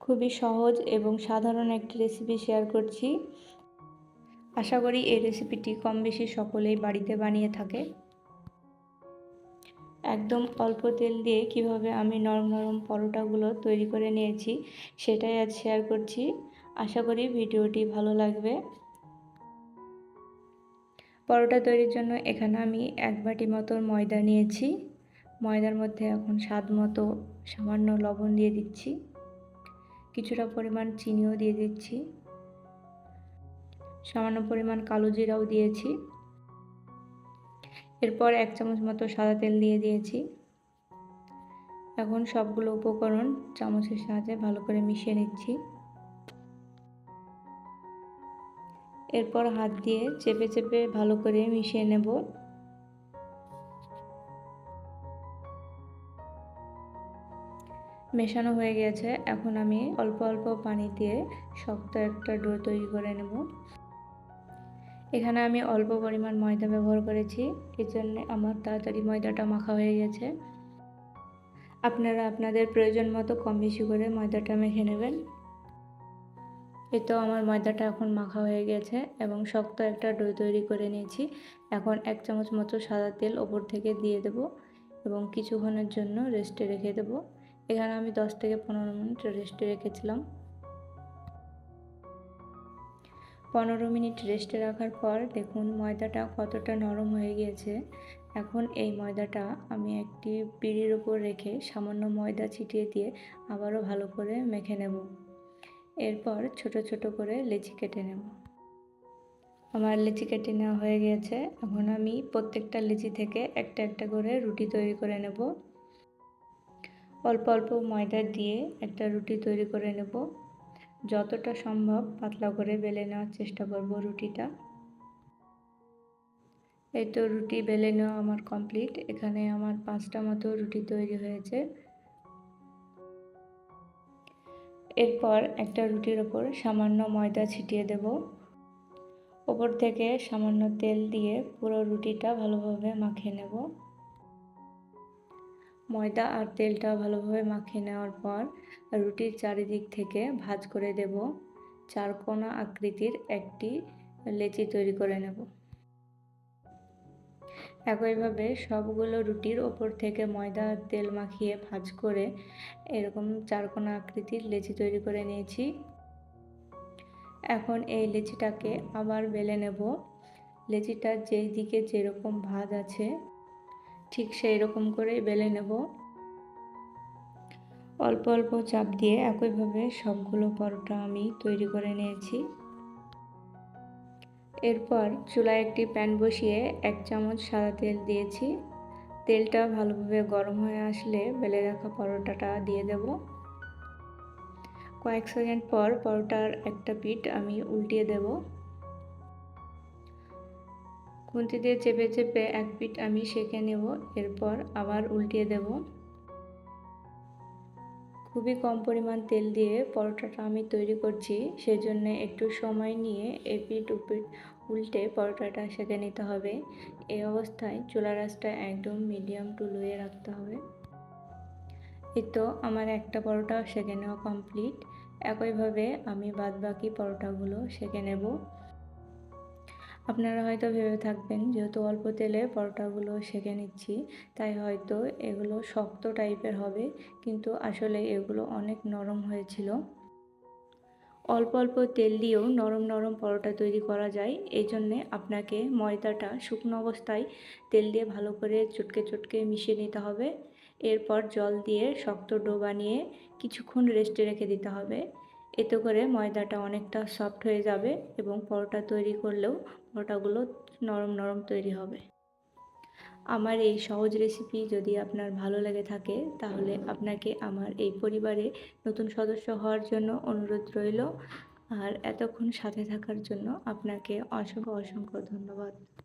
খুবই সহজ এবং সাধারণ একটি রেসিপি শেয়ার করছি। আশা করি এই রেসিপিটি কম বেশি সকলেই বাড়িতে বানিয়ে থাকে। একদম অল্প তেল দিয়ে কীভাবে আমি নরম নরম পরোটাগুলো তৈরি করে নিয়েছি, সেটাই আজ শেয়ার করছি। আশা করি ভিডিওটি ভালো লাগবে। পরোটা তৈরির জন্য এখানে আমি এক বাটি মতো ময়দা নিয়েছি। ময়দার মধ্যে এখন স্বাদ মতো সামান্য লবণ দিয়ে দিচ্ছি। কিছুটা পরিমাণ চিনিও দিয়ে দিচ্ছি। সামান্য পরিমাণ কালো জিরাও দিয়েছি। এরপর এক চামচ মতো সাদা তেল দিয়ে দিয়েছি। এখন সবগুলো উপকরণ চামচের সাহায্যে ভালো করে মিশিয়ে নিচ্ছি। এরপর হাত দিয়ে চেপে চেপে ভালো করে মিশিয়ে নেব। মেশানো হয়ে গেছে। এখন আমি অল্প অল্প পানি দিয়ে শক্ত একটা ডো তৈরি করে নেব। এখানে আমি অল্প পরিমাণ ময়দা ব্যবহার করেছি। এই জন্য আমার তাড়াতাড়ি ময়দাটা মাখা হয়ে গেছে। আপনারা আপনাদের প্রয়োজন মতো কম বেশি করে ময়দাটা মেখে নেবেন। এই তো আমার ময়দাটা এখন মাখা হয়ে গেছে এবং শক্ত একটা ডো তৈরি করে নিয়েছি। এখন এক চামচ মতো সাদা তেল ওপর থেকে দিয়ে দেব এবং কিছুক্ষণের জন্য রেস্টে রেখে দেব। এখানে আমি দশ থেকে পনেরো মিনিট রেস্টে রেখেছিলাম। পনেরো মিনিট রেস্টে রাখার পর দেখুন ময়দাটা কতটা নরম হয়ে গিয়েছে। এখন এই ময়দাটা আমি একটি পিড়ির ওপর রেখে সামান্য ময়দা ছিটিয়ে দিয়ে আবারও ভালো করে মেখে নেব। এরপর ছোট ছোট করে লেচি কেটে নেব। আমার লিচি কেটে নেওয়া হয়ে গিয়েছে। এখন আমি প্রত্যেকটা লিচি থেকে একটা একটা করে রুটি তৈরি করে নেব। অল্প অল্প ময়দা দিয়ে একটা রুটি তৈরি করে নেব। যতটা সম্ভব পাতলা করে বেলে নেওয়ার চেষ্টা করব রুটিটা। এই তো রুটি বেলে নেওয়া আমার কমপ্লিট। এখানে আমার পাঁচটা মতো রুটি তৈরি হয়েছে। এরপর একটা রুটির ওপর সামান্য ময়দা ছিটিয়ে দেব। ওপর থেকে সামান্য তেল দিয়ে পুরো রুটিটা ভালোভাবে মাখিয়ে নেব। ময়দা আর তেলটা ভালোভাবে মাখিয়ে নেওয়ার পর রুটির চারিদিক থেকে ভাজ করে দেব। চারকোনা আকৃতির একটি লেচি তৈরি করে নেব। একইভাবে সবগুলো রুটির ওপর থেকে ময়দা আর তেল মাখিয়ে ভাজ করে এরকম চারকোনা আকৃতির লেচি তৈরি করে নিয়েছি। এখন এই লেচিটাকে আবার বেলে নেব। লেচিটার যেই দিকে যেরকম ভাজ আছে ঠিক সেই রকম করে বেলে নেব। অল্প অল্প চাপ দিয়ে একইভাবে সবগুলো পরোটা আমি তৈরি করে নিয়েছি। এরপর চুলায় একটি প্যান বসিয়ে এক চামচ সাদা তেল দিয়েছি। তেলটা ভালোভাবে গরম হয়ে আসলে বেলে রাখা পরোটাটা দিয়ে দেব। কয়েক সেকেন্ড পর পরোটার একটা পিঠ আমি উল্টিয়ে দেব। খুন্তি দিয়ে চেপে চেপে এক পিঠ আমি সেঁকে নেব, এরপর আবার উল্টিয়ে দেব। খুবই কম পরিমাণ তেল দিয়ে পরোটাটা আমি তৈরি করছি, সেজন্য একটু সময় নিয়ে এপিট উপিট উল্টে পরোটাটা সেঁকে নিতে হবে। এই অবস্থায় চুলা রাসটা একদম মিডিয়াম টু লোয়ে রাখতে হবে। এই তো আমার একটা পরোটা সেঁকে নেওয়া কমপ্লিট। একইভাবে আমি বাদ বাকি পরোটাগুলো সেঁকে নেব। আপনারা হয়তো ভেবে থাকবেন, যেহেতু অল্প তেলে পরোটাগুলো সেঁকে নিচ্ছি, তাই হয়তো এগুলো শক্ত টাইপের হবে, কিন্তু আসলে এগুলো অনেক নরম হয়েছিল। অল্প অল্প তেল দিয়েও নরম নরম পরোটা তৈরি করা যায় এই জন্যে আপনাকে ময়দাটা শুকনো অবস্থায় তেল দিয়ে ভালো করে চটকে চটকে মিশিয়ে নিতে হবে। এরপর জল দিয়ে শক্ত ডো বানিয়ে কিছুক্ষণ রেস্টে রেখে দিতে হবে। এতে করে ময়দাটা অনেকটা সফট হয়ে যাবে এবং পরোটা তৈরি করলেও পরোটাগুলো নরম নরম তৈরি হবে। আমার এই সহজ রেসিপি যদি আপনার ভালো লেগে থাকে, তাহলে আপনাকে আমার এই পরিবারে নতুন সদস্য হওয়ার জন্য অনুরোধ রইল। আর এতক্ষণ সাথে থাকার জন্য আপনাকে অসংখ্য অসংখ্য ধন্যবাদ।